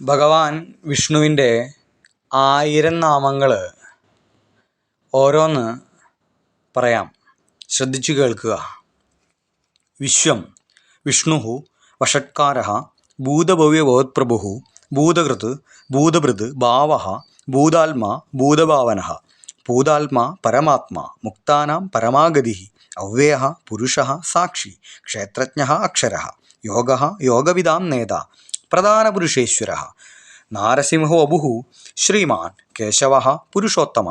ഭഗവാൻ വിഷ്ണുവിന്റെ ആയിരം നാമങ്ങൾ ഓരോന്ന് പറയാം. ശ്രദ്ധിച്ചു കേൾക്കുക. വിശ്വം വിഷ്ണു വഷട്കാര ഭൂതഭവ്യബോധപ്രഭു ഭൂതകൃത് ഭൂതഭൃത് ഭാവ ഭൂതാത്മാ ഭൂതഭാവന ഭൂതാത്മാ പരമാത്മാ മുക്താനാം പരമാഗതി അവ്യയ പുരുഷ സാക്ഷി ക്ഷേത്രജ്ഞ അക്ഷര യോഗ യോഗവിദാം നേത പ്രധാനപുരുഷേശ്വര നാരസിംഹോ അബുഹു ശ്രീമാൻ കേശവ പുരുഷോത്തമ.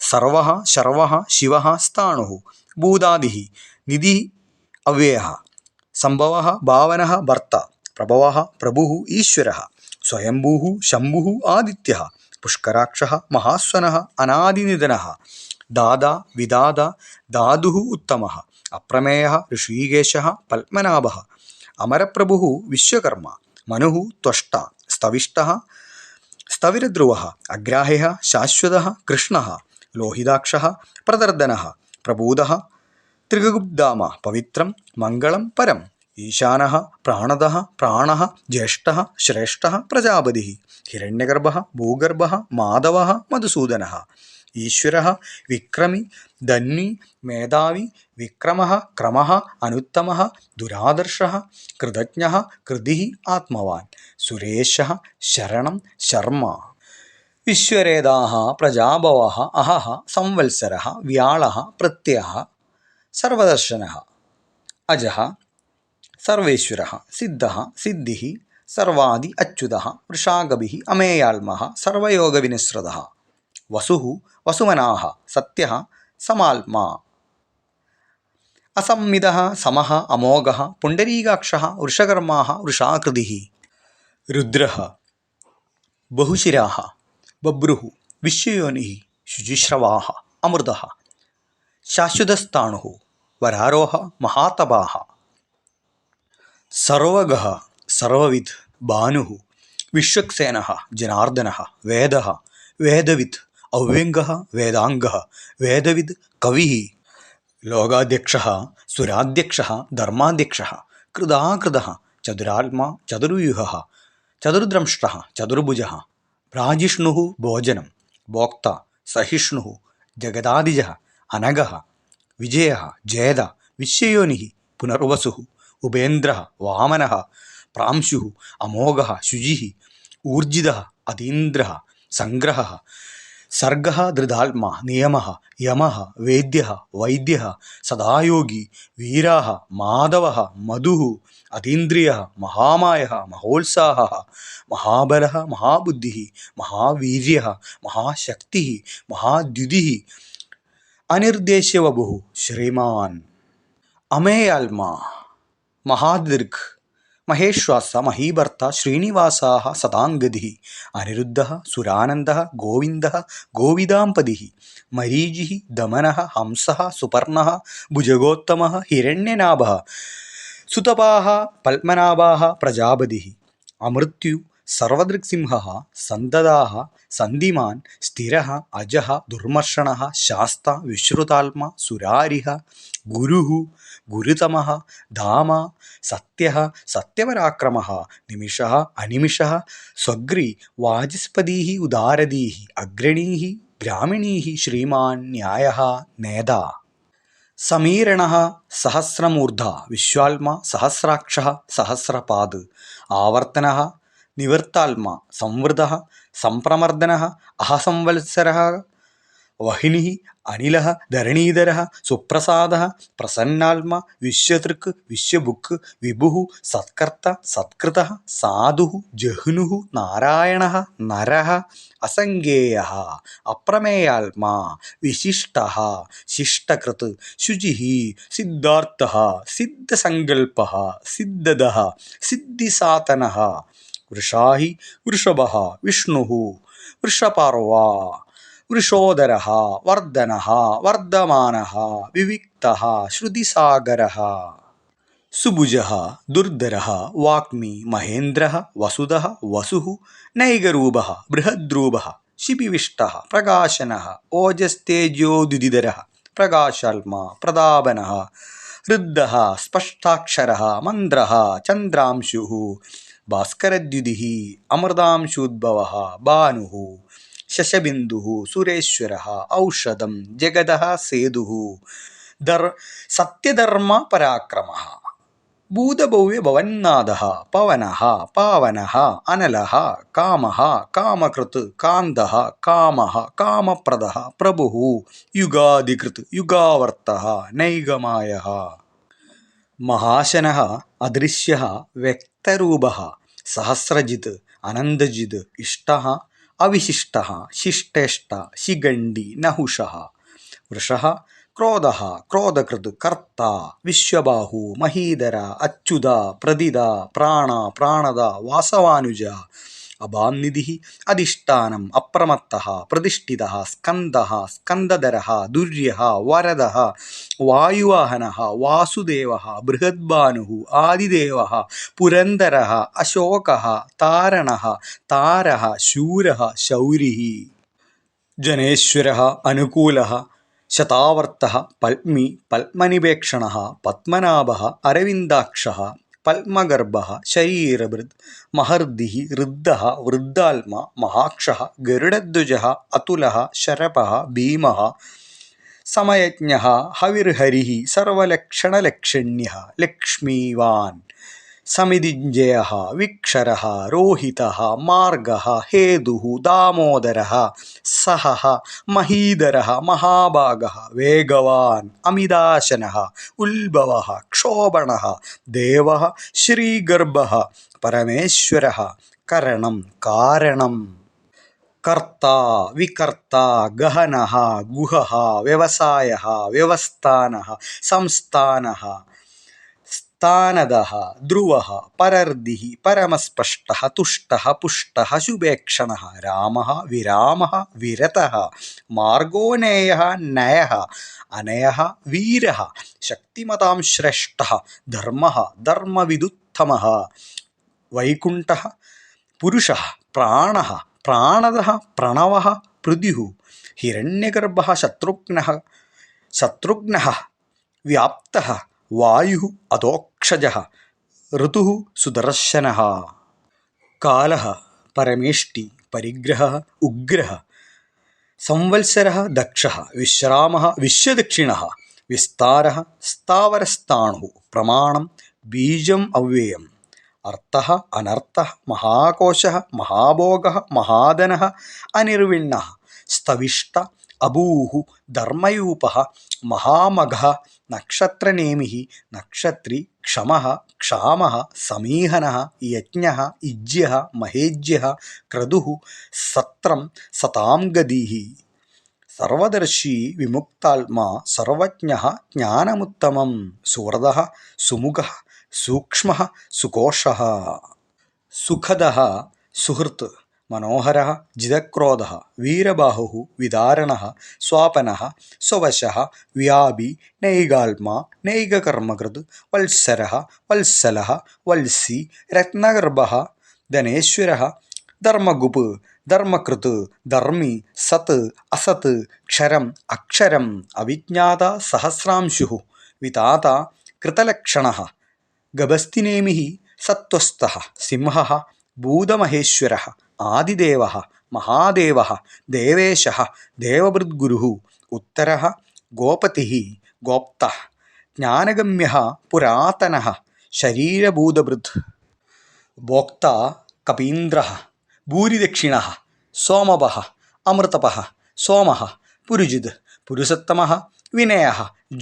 സർവ ശർവ ശിവ സ്ഥാണു ഭൂതാദി നിധി അവ്യയ. സംഭവ ഭാവന ഭർത്ത പ്രഭവ പ്രഭു ഈശ്വര. സ്വയംഭൂ ശംഭു ആദിത്യ. പുഷ്കരാക്ഷ മഹാസ്വന അനാദിനിധന. ദാദാ വിദാദ ധാതു ഉത്തമ. അപ്രമേയ ഋഷീകേശ പത്മനാഭ. അമരപ്രഭു വിശ്വകർമ്മ. മനു ത്വഷ്ട സ്തവിഷ്ട സ്ഥവിരധ്രുവ അഗ്രാഹ്യ ശാശ്വത കൃഷ്ണ ലോഹിതാക്ഷ പ്രദർദന പ്രഭൂത ത്രിഗുബ്ധാമ പവിത്രം മംഗളം പരം ഈശാന പ്രാണത പ്രാണ ജ്യേഷ്ഠ ശ്രേഷ്ഠ പ്രജാപതി ഹിരണ്യഗർഭ ഭൂഗർഭ മാധവ മധുസൂദന ഈശ്വര വിക്രമി ധന്വി മേധാവി വിക്രമ ക്രമ അനുത്തമ ദുരാദർശ കൃതജ്ഞ കൃതി ആത്മവാൻ സുരേശ ശരണം ശർമ്മ വിശ്വരേതാ പ്രജാഭവ അഹഹ സംവത്സര വ്യാള പ്രത്യയ സർവദർശന അജ സർവേശ്വര സിദ്ധ സിദ്ധി സർവാദി അച്യുത വൃഷാഗഭി അമേയാത്മ സർവയോഗവിനിസൃത വസു വസുമനാഹ സത്യ സമാത്മാ. അസംമിത സമ അമോഘ പുണ്ടരീകാക്ഷ വൃഷകർമാ വൃഷാകൃതി രുദ്ര ബഹുശിരാ ബഭ്രു വിശ്വയോനി ശുചിശ്രവാ അമൃത ശാശ്വതസ്ഥാണു വരാരോഹ മഹാതപാ സർവഗ സർവവിദ് ഭാനു വിശ്വക്സേന ജനാർദ്ദന വേദ വേദവിദ് അവ്യംഗ വേദാംഗ വേദവിദ് കവി ലോകാധ്യക്ഷ സുരാധ്യക്ഷ ധർമാധ്യക്ഷ കൃതാകൃത ചതുരാത്മാ ചതുർവ്യൂഹ ചതുർദ്രംഷ്ട ചതുർഭുജ പ്രാജിഷ്ണു ഭോജനം ഭോക്ത സഹിഷ്ണു ജഗദാദിജ അനഗ വിജയ ജേദ വിശ്വയോനി പുനർവസു ഉപേന്ദ്ര വാമന പ്രാംശു അമോഘ ശുചി ഊർജിത അതീന്ദ്ര സംഗ്രഹ സർഗ ധൃതാത്മാ നിയമ യമ വേദ്യ വൈദ്യ സദായോഗി വീരാ മാധവ മധു അതീന്ദ്രിയ മഹാമായ മഹോത്സാഹ മഹാബല മഹാബുദ്ധി മഹാവീര്യ മഹാശക്തി മഹാദ്യുതി അനിർദ്ദേശ്യവഭു ശ്രീമാൻ അമേയാത്മാ മഹാദിർഘ് മഹേശ്വാസ മഹീഭർത്ത ശ്രീനിവാസ സദാംഗതി അനിരുദ്ധ സുരാനന്ദ ഗോവിന്ദ ഗോവിദാംപതി മരീചി ദമന ഹംസ സുപർണ ഭുജഗോത്തമ ഹിരണ്യനാഭ സുതപാ പത്മനാഭാ പ്രജാപതി അമൃത്യു സർവദൃക്സിംഹ സന്തതാ സന്ധിമാൻ സ്ഥിര അജ ദുർമർഷണ ശാസ്ത വിശ്രുതാത്മ സുരാരിഹ ഗുരു ഗുരുതമ ധാമ സത്യ സത്യപരാക്രമ നിമിഷ അനിമിഷ സ്വഗ്രി വാചസ്പതി ഉദാരദീ അഗ്രണീ ഗ്രാമിണീ ശ്രീമാൻ ന്യായ നേത സമീരണ സഹസ്രമൂർധ വിശ്വാത്മ സഹസ്രാക്ഷ സഹസ്രപാദ് ആവർത്തന നിവൃത്താത്മാ സംവൃത സംപ്രമർദ്ദന അഹസംവത്സര വഹിനി അനില ധരണീധര സുപ്രസാദ പ്രസന്നാത്മ വിശ്വതൃക് വിശ്വബുക്ക് വിഭു സത്കർത്ത സത്കൃത സാധു ജഹ്നു നാരായണ നര അസംഗേയ അപ്രമേയാത്മാ വിശിഷ്ട ശിഷ്ടകൃത് ശുചി സിദ്ധാർത്ഥ സിദ്ധസങ്കൽപ്പ സിദ്ധദ സിദ്ധിസാതന വൃഷാഹി വൃഷഭ വിഷ്ണു വൃഷപർവ വൃഷോദര വർദ്ധന വർദ്ധമാന വിവിക്ത ശ്രുതിസാഗര സുഭുജ ദുർധര വാഗ്മി മഹേന്ദ്ര വസുധ വസു നൈകരൂപ ബൃഹദ്രൂപ ശിപിവിഷ്ട പ്രകാശന ഓജസ്തേജോദ്യുതിധര പ്രകാശാത്മാ പ്രതാപന ഹൃദ്ദ സ്പഷ്ടാക്ഷര മന്ദ്ര ചന്ദ്രാംശു ഭാസ്കരദ്യുതിः അമൃതാംശൂദ്ഭവः ഭാനു ശശബിന്ദു സുരേശ്വര ഔഷധം ജഗതः സേതുः സത്യധർമ്മ പരാക്രമ ഭൂതഭവ്യഭവന്നാഥ പവന പാവന അനല കാമ കാമകൃത് കാന്ത കാമ കാമപ്രദ പ്രഭു യുഗാധികൃത് യുഗാവർത്ത നൈഗമായः महाशनः अदृश्यः व्यक्तरूपः सहस्रजित् अनन्दजित् इष्टः अविशिष्टः शिष्टेष्ट शिगण्डी नहुषः वृषः क्रोधः क्रोधकृत् कर्ता विश्वबाहु महीधर अच्युदा प्रदिदा प्राण प्राणदा वासवानुज അഭാംനിധിः അധിഷ്ഠാനം അപ്രമത്ത പ്രതിഷ്ഠിത സ്കന്ദ സ്കന്ദധര ദുര്യ വരദ വായുവാഹന വാസുദേവ ബൃഹദ്ഭാനു ആദിദേവ പുരന്ദരः അശോക താരണ താര ശൂര ശൗരി ജനേശ്വര അനുകൂല ശതാവർത്ത പത്മി പത്മനിപേക്ഷണ പത്മനാഭ അരവിന്ദാക്ഷः പത്മഗർഭः ശരീരഭൃത് മഹർദിः ഋദ്ധ വൃദ്ധാത്മ മഹാക്ഷ ഗരുഡധ്വജः അതുല ശരഭ ഭീമ സമയജ്ഞ ഹവിർഹരി സർവലക്ഷണലക്ഷണ്യ ലക്ഷ്മീവാൻ സമിതിഞ്ജയ വിക്ഷര രോഹിത മാർഗ ഹേതു ദാമോദര സഹ മഹീധര മഹാഭാഗ വേഗവാൻ അമിതാശന ഉത്ഭവ ക്ഷോഭണ ദേവ ശ്രീഗർഭ പരമേശ്വര കരണം കാരണം. കർത്ത വികർത്ത ഗഹന ഗുഹ വ്യവസായ വ്യവസ്ഥാന സംസ്ഥാന. സ്ഥാനത ധ്രുവ പരർദി പരമസ്പഷ്ട തുഷ്ട പുഷ്ട ശുഭേക്ഷണ രാമ വിരാമ വിരത മാർഗോനേയ നയ അനയ വീര ശക്തിമതാം ശ്രേഷ്ഠ ധർമ്മ ധർമ്മവിദുത്തമ വൈകുണ്ഠ പുരുഷ പ്രാണ പ്രാണദ പ്രണവ പൃഥ്വി ഹിരണ്യഗർഭ ശത്രുഘ്ന ശത്രുഘ്ന വ്യാപ്ത വായു അധോക്ഷജ ഋതു സുദർശന. കാല പരമേഷ്ടി പരിഗ്രഹ उग्रः സംവത്സര ദക്ഷ വിശ്രാമ വിശ്വദക്ഷിണ. വിസ്താര സ്ഥാവരസ്ഥാണു പ്രമാണം ബീജം അവ്യയം. അർത്ഥ അനർത്ഥ മഹാകോശ മഹാഭോഗ മഹാധന അനിർവിണ്ണ. സ്തവിഷ്ട അഭൂഹു ധർമ്മയൂപ മഹാമഘ നക്ഷത്രനേമി നക്ഷത്രി ക്ഷമ ക്ഷാമ സമീഹന യജ്ഞ ഇജ്യ മഹേജ്യ ക്രതു സത്രം സതാം ഗതി സർവദർശി വിമുക്താത്മാ സർവജ്ഞ ജ്ഞാനമുത്തമം സുഹൃദ സുമുഖ സൂക്ഷ്മ സുകോഷ സുഖദ സുഹൃത്ത് മനോഹര ജിതക്രോധ വീരബാഹു വിദാരണ സ്വാപന സ്വവശ വ്യാപി നൈകാത്മാ നൈകകർമ്മകൃത് വത്സര വത്സല വത്സി രത്നഗർഭ ധനേശ്വര ധർമ്മഗുപ് ധർമ്മകൃത് ധർമ്മി സത് അസത് ക്ഷരം അക്ഷരം അവിജ്ഞാത സഹസ്രാംശു വിതാത കൃതലക്ഷണ ഗഭസ്തിനേമി സത്വസ്ഥ സിംഹ ഭൂതമഹേശ്വര ആദിദേവ മഹാദേവ ദേവേശ ദേവഭൃദ്ഗുരു ഉത്തര ഗോപതി ഗോപ്ത ജ്ഞാനഗമ്യ പുരാതന ശരീരഭൂതഭൃത് ഭോക്ത കപീന്ദ്ര ഭൂരിദക്ഷിണ സോമവ അമൃതപ സോമ പുരുജിത് പുരുഷത്തമ വിനയ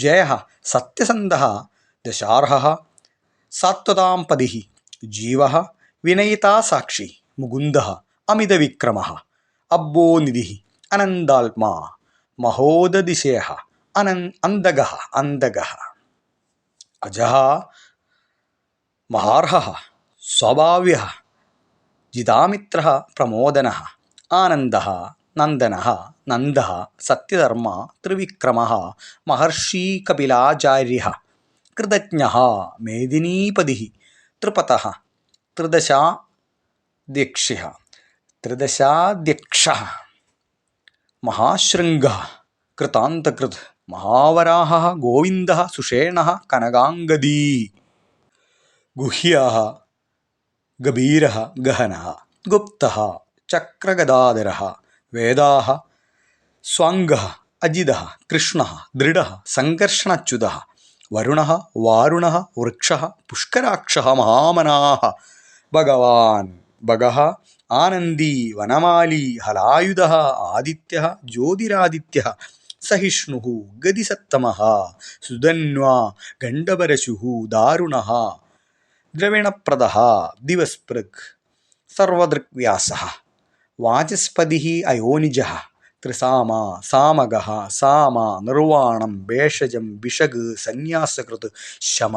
ജയ സത്യസന്ധ ദശാർഹ സാത്വതാം പതി ജീവ വിനയിതാസാക്ഷി മുകുന്ദ. अमितविक्रमः। अब्बोनिधिः अनन्दात्मा महोददिशयः अंदग अन्दगः अज अजः, महार्हः जिता जितामित्रः, प्रमोदनः। आनन्दः, नन्दनः। नन्दः, सत्यधर्मा कपिलाचार्य। कृतज्ञ, मेदिनीपति। त्रिपथ त्रिदशा त्रिदशाध्यक्षः। ത്രിദശാധ്യക്ഷ മഹാശൃംഗ കൃതാന്തകൃത് മഹാവരാഹ ഗോവിന്ദ സുഷേണ കനകാംഗദീ ഗുഹ്യ ഗഭീര ഗഹന ഗുപ്ത ചക്രഗദാധര വേദാ സ്വാംഗ അജിത കൃഷ്ണ ദൃഢ സംഘർഷണച്യുത വരുണ വാരുണ വൃക്ഷ പുഷ്കരാക്ഷ മഹാമനാ ഭഗവാൻ ഭഗ ആനന്ദി വനമാലി ഹലായുധ ആദിത്യ ജ്യോതിരാദിത്യ സഹിഷ്ണു ഗതിസത്തമ സുധന്വാ ഗണ്ഡപരശു ദാരുണ ദ്രവിണപ്രദ ദിവസ്പൃക് സർവദൃക്വ്യാസ വാചസ്പതി അയോനിജ ത്രിസാമ സാമക സാമ നിർവാണം ഭേഷജം വിഷക് സന്യാസകൃത് ശമ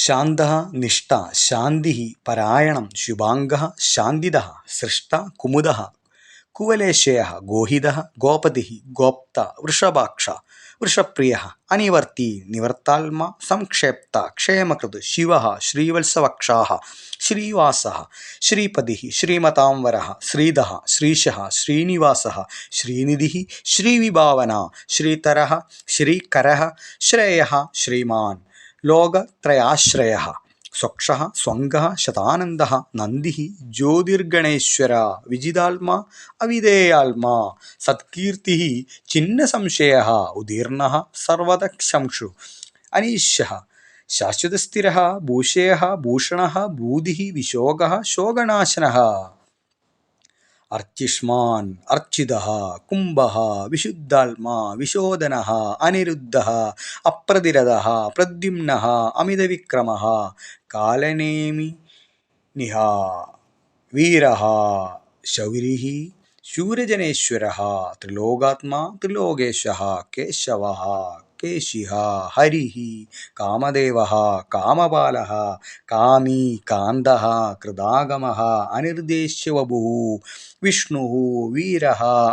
शान्तः निष्ठा शान्तिः परायणं शुभाङ्गः शान्तिदः सृष्टा कुमुदः कुवलेशयः गोहिदः गोपतिः गोप्ता वृषभाक्ष वृषप्रियः अनिवर्ती निवर्ताल्मा संक्षेप्ता क्षेमकृत् शिवः श्रीवत्सवक्षाः श्रीवासः श्रीपतिः श्रीमतांवरः श्रीधः श्रीशः श्रीनिवासः श्रीनिधिः श्रीविभावना श्रीतरः श्रीकरः श्रेयः श्रीमान् ലോകത്രയാശ്രയ. സ്വക്ഷ സ്വംഗ ശതാനന്ദ നന്ദി ജ്യോതിർഗണേശ്വര വിജിതാത്മാ അവിധേയാത്മാ സത്കീർത്തി ചിന്ന സംശയ ഉദീർണ സർവതക്ഷംഷു അനീശ്യ ശാശ്വതസ്ഥിര ഭൂഷയ ഭൂഷണ ഭൂതി വിശോക ശോകനാശന. अर्चिष्मान् अर्चितः कुम्भः विशुद्धाल्मा विशोधनः अनिरुद्धः अप्रतिरथः प्रद्युम्नः अमितविक्रमः कालनेमिनिः वीरः शौरिः शूरजनेश्वरः त्रिलोकात्मा त्रिलोकेशः केशवः കേശിഹ ഹരിഹി കാമദേവ കാമപാല കാമീ കാന്ത കൃതാഗമ അനിർദ്ദേശ്യവഭു വിഷ്ണു വീര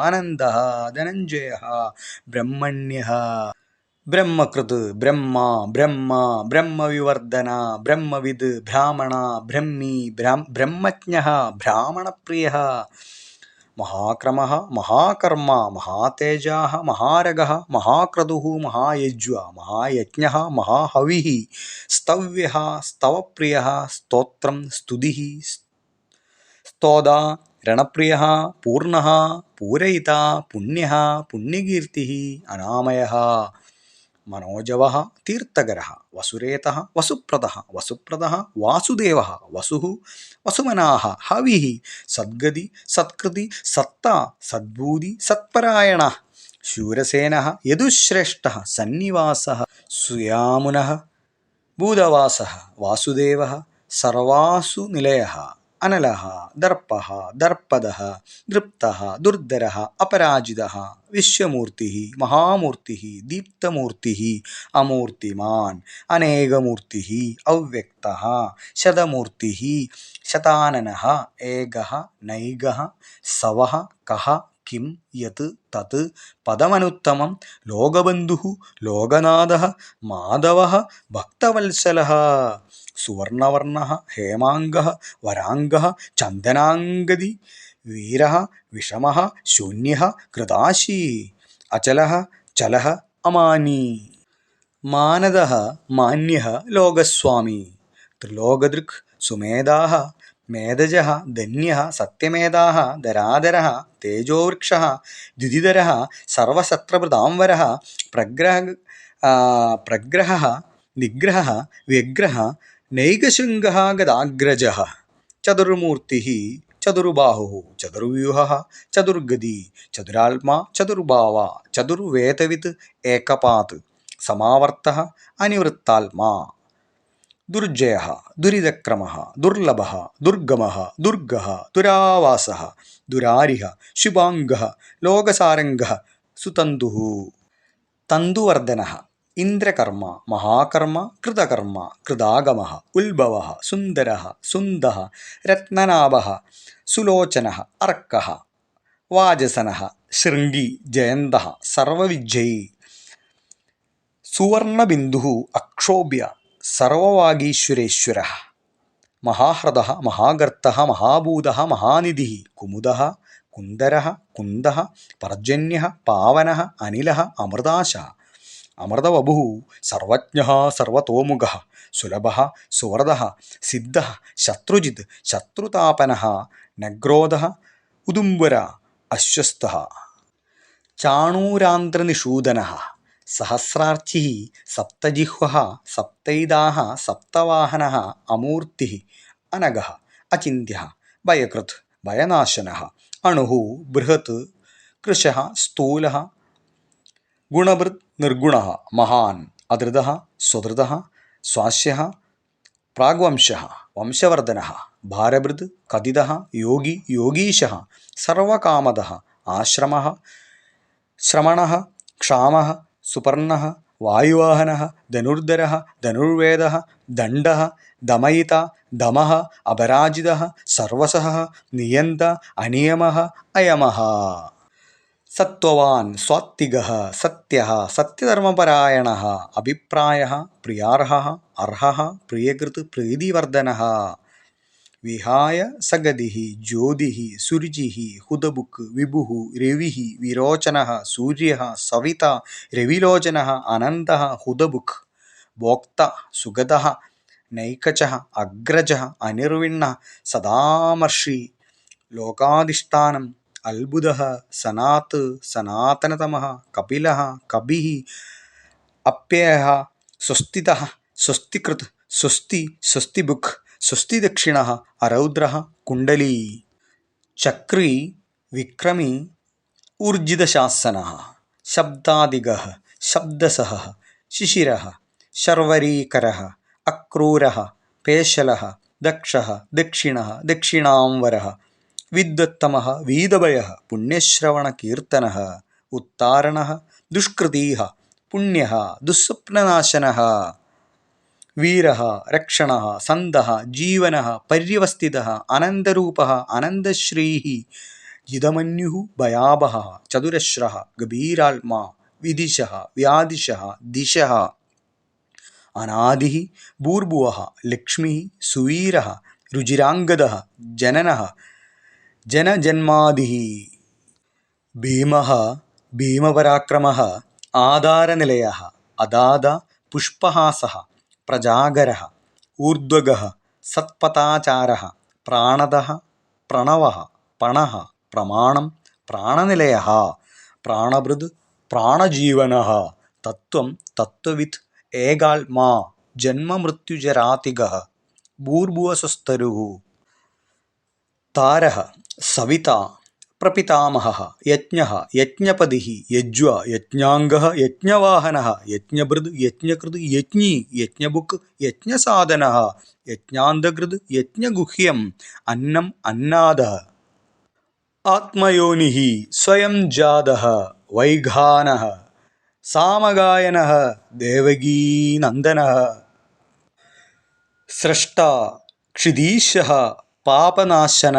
അനന്ത ധനഞ്ജയ ബ്രഹ്മണ്യ ബ്രഹ്മകൃത് ബ്രഹ്മ ബ്രഹ്മ ബ്രഹ്മവിവർദ്ധന ബ്രഹ്മവിദ് ബ്രാഹ്മണ ബ്രഹ്മി ബ്രാഹ്മജ്ഞ ബ്രാഹ്മണപ്രിയ മഹാക്രമ മഹാകർമ്മ മഹാതേജ മഹാരഗ മഹാക്രതു മഹായജ്വ മഹായജ്ഞ മഹാഹവി സ്തവ്യ സ്തവപ്രിയ സ്തോത്രം സ്തുതി സ്തോത രണപ്രിയ പൂർണ പൂരയിത പുണ്യ പുണ്യകീർത്തി അനാമയ. മനോജവ തീർത്ഥകര വസുരേത വസുപ്രത വസുപ്രത വാസുദേവ വസു വസുമനാ ഹവി സദ്ഗതി സത്കൃതി സത്ത സദ്ഭൂതി സത്പരായണ ശൂരസേന യദുശ്രേഷ്ഠ സന്നിവാസ സുയാമുന ഭൂതവാസ വാസുദേവ സർവാസു നിലയ अनलः दर्पः दर्पदः दृप्तः दुर्धरः अपराजितः विश्वमूर्तिः महामूर्तिः दीप्तमूर्तिः अमूर्तिमान् अनेकमूर्तिः अव्यक्तः शतमूर्तिः शताननः एकः नैकः सवः कः किं यत् तत् पदमनुत्तमं लोकबन्धुः लोकनाथः माधवः भक्तवत्सलः സുവർണവർണ ഹേമാംഗ വരാംഗ ചന്ദനാംഗതി വീര വിഷമ ശൂന്യ കൃതാശി അചല ചല അമാനി. മാനദ മാന്യ ലോകസ്വാമി. ത്രിലോകദൃക് സുമേധാ മേധജ ധന്യ സത്യമേധാ ധരാധര തേജോവൃക്ഷ ദ്യുതിധര സർവശത്രഭൃതാംവര പ്രഗ്രഹ പ്രഗ്രഹ നിഗ്രഹ വ്യഗ്രഹ नैकशृङ्गः गदाग्रजः चतुर्मूर्तिः चतुर्बाहुः चतुर्व्यूहः चतुर्गदी चतुरात्मा चतुर्भावा चतुर्वेतवित् एकपात् समावर्तः अनिवृत्तात्मा दुर्जयः दुरितक्रमः दुर्लभः दुर्गमः दुर्गः दुरावासः दुरारिः शुभाङ्गः लोकसारङ्गः सुतन्तुः तन्तुवर्धनः ഇന്ദ്രകർമ്മ മഹാകർമ്മ കൃതകർമ്മ കൃതാഗമ ഉത്ഭവ സുന്ദര സുന്ദ രത്നനാഭ സുലോചന അർക്ക വാചസന ശൃംഗി ജയന്ത സർവവിജയി സുവർണബിന്ദു അക്ഷോഭ്യ സർവവാഗീശ്വരേശ്വര മഹാഹൃദ മഹാഗർത്ത മഹാഭൂത മഹാനിധി കുമുദ കുന്ദര കുന്ദ പർജന്യ പാവന അനില അമൃതാശ അമൃതവഭു സർവജ്ഞ സർവതോമുഖ സുലഭ സുവൃത സിദ്ധ ശത്രുജിത് ശത്രുതാപന നഗ്രോധ ഉദുംബര അശ്വസ്ത ചാണൂരാന്ത്രനിഷൂദന സഹസ്രാർച്ചി സപ്തജിഹ്വ സപ്തൈദാഹ സപ്തവാഹന അമൂർത്തി അനഗ അചിന്യ ഭയകൃത് ഭയനാശന അണു ബൃഹത് കൃശ സ്ഥൂല ഗുണഭൃത് നിർഗുണ മഹാൻ അധൃത സ്വധൃത സ്വാശ്യ പ്രാഗ്വംശ വംശവർദ്ധന ഭാരഭൃത് കഥിത യോഗി യോഗീശ സർവകാമത ആശ്രമ ശ്രമണ ക്ഷാമ സുപർണ വായുവാഹന ധനുർധര ധനുർവേദ ദണ്ഡ ദമയിത ദമ അപരാജിത സർവസ നിയന്ത അനിയമ അയമ. സത്വവാൻ സ്വാത്വിക സത്യ സത്യധർമ്മപരായണ അഭിപ്രായ പ്രിയാർഹ അർഹ പ്രിയകൃത് പ്രീതിവർദ്ധന വിഹായ സഗതി ജ്യോതി സുരുചി ഹുദബുക്ക് വിഭു രവി വിരോചന സൂര്യ സവിത രവിലോചന അനന്ത ഹുദബുക്ക് ഭോക്ത സുഗത നൈകച അഗ്രജ അനിർവിണ്ണ സദാമർഷി ലോകാധിഷ്ഠാനം അത്ഭുത സനാത്ത് സനാതനതമ കപില കപി അപ്യയ സ്വസ്തിത സ്വസ്തികൃത് സ്വസ്തി സ്വസ്തിബുക്ക് സ്വസ്തിദക്ഷിണ അരൗദ്ര കുണ്ടലീ ചക്രി വിക്രമി ഊർജിതശാസന ശബ്ദാദിഗ ശബ്ദസ ശിശിര ശർവരീകര അക്രൂര പേശല ദക്ഷ ദക്ഷിണ ദക്ഷിണാംവര വിദ്വത്തമ വീതഭയ പുണ്യശ്രവണകീർത്തന ഉത്താരണ ദുഷ്കൃതീ പുണ്യ ദുസ്വപ്നനാശന വീര രക്ഷണ സന്ത ജീവന പര്യവസ്ഥിത അനന്തരൂപ അനന്തശ്രീ ജിതമന്യു ഭയാവഹ ചതുരശ്ര ഗഭീരാത്മാ വിദിശ വ്യാദിശ ദിശ അനാദി ഭൂർഭുവ ലക്ഷ്മി സുവീര രുചിരാംഗദ ജനന ജനജന്മാദി ഭീമ ഭീമപരാക്രമ ആധാരനിലയ അദാത പുഷ്പഹാസ പ്രജാഗര ഊർധ്വഗ സത്പതാചാര പ്രാണത പ്രണവ പണ പ്രമാണം പ്രാണനിലയ പ്രാണഭൃത് പ്രാണജീവന തത്വം തത്വവിത് ഏകാത്മാ ജന്മമൃത്യുജരാതിക ഭൂർഭുവസ്വസ്ഥരു താര സവിത പ്രപിതാമഹ യജ്ഞ യജ്ഞപതി യജ്വ യജ്ഞാംഗ യജ്ഞവാഹന യജ്ഞഭൃത് യജ്ഞകൃത് യജ്ഞി യജ്ഞബുക്ക് യജ്ഞസാധന യജ്ഞാന്തകൃത് യജ്ഞഗുഹ്യം അന്നം അന്നാദ ആത്മയോനി സ്വയം ജാത വൈഘാന സാമഗായന ദേവകീനന്ദന സ്രഷ്ട ക്ഷിതീശ പാപനാശന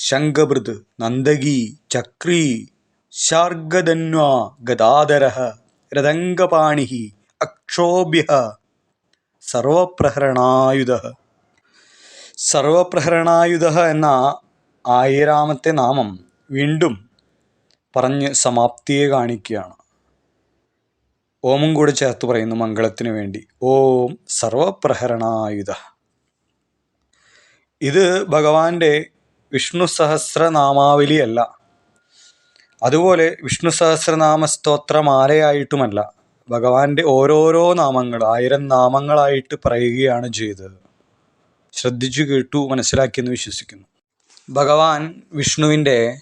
ശംഖഭൃത് നന്ദകി ചക്രീ ശാർഗധന്വാ ഗദാധര രതംഗപാണി അക്ഷോഭ്യ സർവപ്രഹരണായുധ. സർവപ്രഹരണായുധ എന്ന ആയിരാമത്തെ നാമം വീണ്ടും പറഞ്ഞ് സമാപ്തിയെ കാണിക്കുകയാണ്. ഓമും കൂടെ ചേർത്ത് പറയുന്നു മംഗളത്തിന് വേണ്ടി. ഓം സർവപ്രഹരണായുധ. ഇത് ഭഗവാന്റെ വിഷ്ണു സഹസ്രനാമാവലിയല്ല അതുപോലെ വിഷ്ണു സഹസ്രനാമ സ്തോത്രമാലയായിട്ടുമല്ല ഭഗവാന്റെ ഓരോരോ നാമങ്ങൾ ആയിരം നാമങ്ങളായിട്ട് പറയുകയാണ് ചെയ്തത്. ശ്രദ്ധിച്ചു കേട്ടു മനസ്സിലാക്കിയെന്ന് വിശ്വസിക്കുന്നു. ഭഗവാൻ വിഷ്ണുവിന്റെ